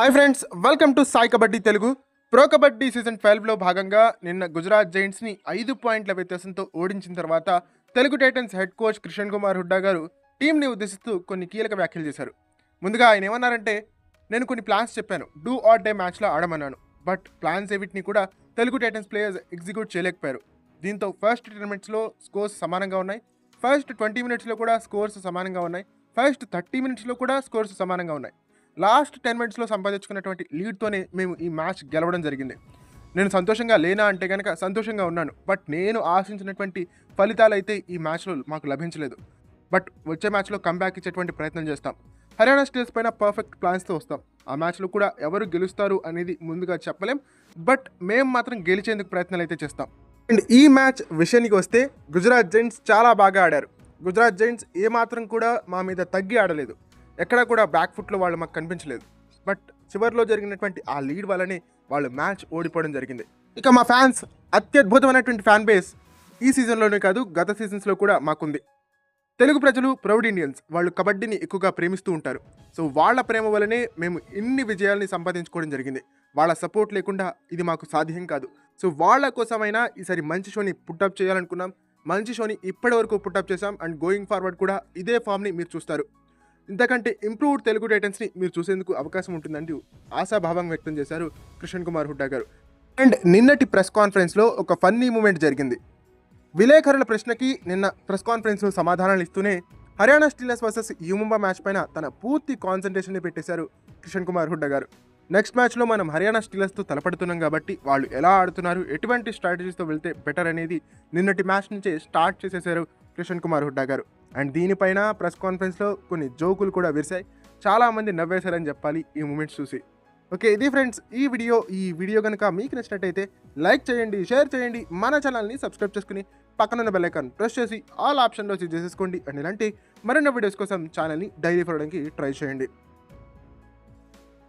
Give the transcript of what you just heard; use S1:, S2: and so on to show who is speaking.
S1: Hi friends welcome to Sai kabaddi Telugu pro kabaddi season ట్వెల్వ్లో భాగంగా నిన్న గుజరాత్ జైంట్స్ని ఐదు పాయింట్ల వ్యత్యాసంతో ఓడించిన తర్వాత Telugu Titans head coach Krishan Kumar Hooda గారు టీంని ఉద్దేశిస్తూ కొన్ని కీలక వ్యాఖ్యలు చేశారు. ముందుగా ఆయన ఏమన్నారంటే నేను కొన్ని ప్లాన్స్ చెప్పాను. డూ ఆర్ డే మ్యాచ్లో ఆడమన్నాను. బట్ ప్లాన్స్ ఏవిటిని కూడా తెలుగు టైటన్స్ ప్లేయర్స్ ఎగ్జిక్యూట్ చేయలేకపోయారు. దీంతో ఫస్ట్ టెన్ మినిట్స్లో స్కోర్స్ సమానంగా ఉన్నాయి. ఫస్ట్ ట్వంటీ మినిట్స్లో కూడా స్కోర్స్ సమానంగా ఉన్నాయి. ఫస్ట్ థర్టీ మినిట్స్లో కూడా స్కోర్స్ సమానంగా ఉన్నాయి. లాస్ట్ టెన్ మినిట్స్లో సంపాదించుకున్నటువంటి లీడ్తోనే మేము ఈ మ్యాచ్ గెలవడం జరిగింది. నేను సంతోషంగా లేనా అంటే కనుక సంతోషంగా ఉన్నాను. బట్ నేను ఆశించినటువంటి ఫలితాలు అయితే ఈ మ్యాచ్లో మాకు లభించలేదు. బట్ వచ్చే మ్యాచ్లో కంబ్యాక్ ఇచ్చేటువంటి ప్రయత్నం చేస్తాం. హర్యానా స్టేట్స్ పైన పర్ఫెక్ట్ ప్లాన్స్తో వస్తాం. ఆ మ్యాచ్లో కూడా ఎవరు గెలుస్తారు అనేది ముందుగా చెప్పలేం. బట్ మేము మాత్రం గెలిచేందుకు ప్రయత్నాలు అయితే చేస్తాం. అండ్ ఈ మ్యాచ్ విషయానికి వస్తే గుజరాత్ జైంట్స్ చాలా బాగా ఆడారు. గుజరాత్ జైంట్స్ ఏమాత్రం కూడా మా మీద తగ్గి ఆడలేదు. ఎక్కడా కూడా బ్యాక్ ఫుట్లో వాళ్ళు మాకు కనిపించలేదు. బట్ చివరిలో జరిగినటువంటి ఆ లీడ్ వల్లనే వాళ్ళు మ్యాచ్ ఓడిపోవడం జరిగింది. ఇక మా ఫ్యాన్స్ అత్యద్భుతమైనటువంటి ఫ్యాన్ బేస్ ఈ సీజన్లోనే కాదు గత సీజన్స్లో కూడా మాకుంది. తెలుగు ప్రజలు ప్రౌడ్ ఇండియన్స్ వాళ్ళు కబడ్డీని ఎక్కువగా ప్రేమిస్తూ ఉంటారు. సో వాళ్ళ ప్రేమ వల్లనే మేము ఇన్ని విజయాల్ని సంపాదించుకోవడం జరిగింది. వాళ్ళ సపోర్ట్ లేకుండా ఇది మాకు సాధ్యం కాదు. సో వాళ్ళ కోసమైనా ఈసారి మంచి షోని పుట్టప్ చేయాలనుకున్నాం. మంచి షోని ఇప్పటి వరకు పుట్టప్ చేశాం. అండ్ గోయింగ్ ఫార్వర్డ్ కూడా ఇదే ఫామ్ని మీరు చూస్తారు. ఇంతకంటే ఇంప్రూవ్డ్ తెలుగు టైటన్స్ని మీరు చూసేందుకు అవకాశం ఉంటుందంటూ ఆశాభావం వ్యక్తం చేశారు కృష్ణ్ కుమార్ హుడ్డా గారు. అండ్ నిన్నటి ప్రెస్ కాన్ఫరెన్స్లో ఒక ఫన్నీ మూమెంట్ జరిగింది. విలేకరుల ప్రశ్నకి నిన్న ప్రెస్ కాన్ఫరెన్స్లో సమాధానాలు ఇస్తూనే Haryana Steelers versus U Mumba match పైన తన పూర్తి కాన్సన్ట్రేషన్ని పెట్టేశారు కిషన్ కుమార్ హుడ్డా గారు. నెక్స్ట్ మ్యాచ్లో మనం హర్యానా స్టీలర్స్తో తలపడుతున్నాం కాబట్టి వాళ్ళు ఎలా ఆడుతున్నారు ఎటువంటి స్ట్రాటజీస్తో వెళ్తే బెటర్ అనేది నిన్నటి మ్యాచ్ నుంచే స్టార్ట్ చేసేసారు కిషన్ కుమార్ హుడ్డా గారు. అండ్ దీనిపైన ప్రెస్ కాన్ఫరెన్స్లో కొన్ని జోకులు కూడా విరిశాయి. చాలామంది నవ్వేశారని చెప్పాలి ఈ మూమెంట్స్ చూసి. ఓకే ఇది ఫ్రెండ్స్ ఈ వీడియో ఈ వీడియో కనుక మీకు నచ్చినట్టయితే లైక్ చేయండి షేర్ చేయండి మన ఛానల్ని సబ్స్క్రైబ్ చేసుకుని పక్కనున్న బెల్లైకాన్ ప్రెస్ చేసి ఆల్ ఆప్షన్లో చేసేసుకోండి. అండ్ ఇలాంటి మరిన్న వీడియోస్ కోసం ఛానల్ని డైలీ పడడానికి ట్రై చేయండి.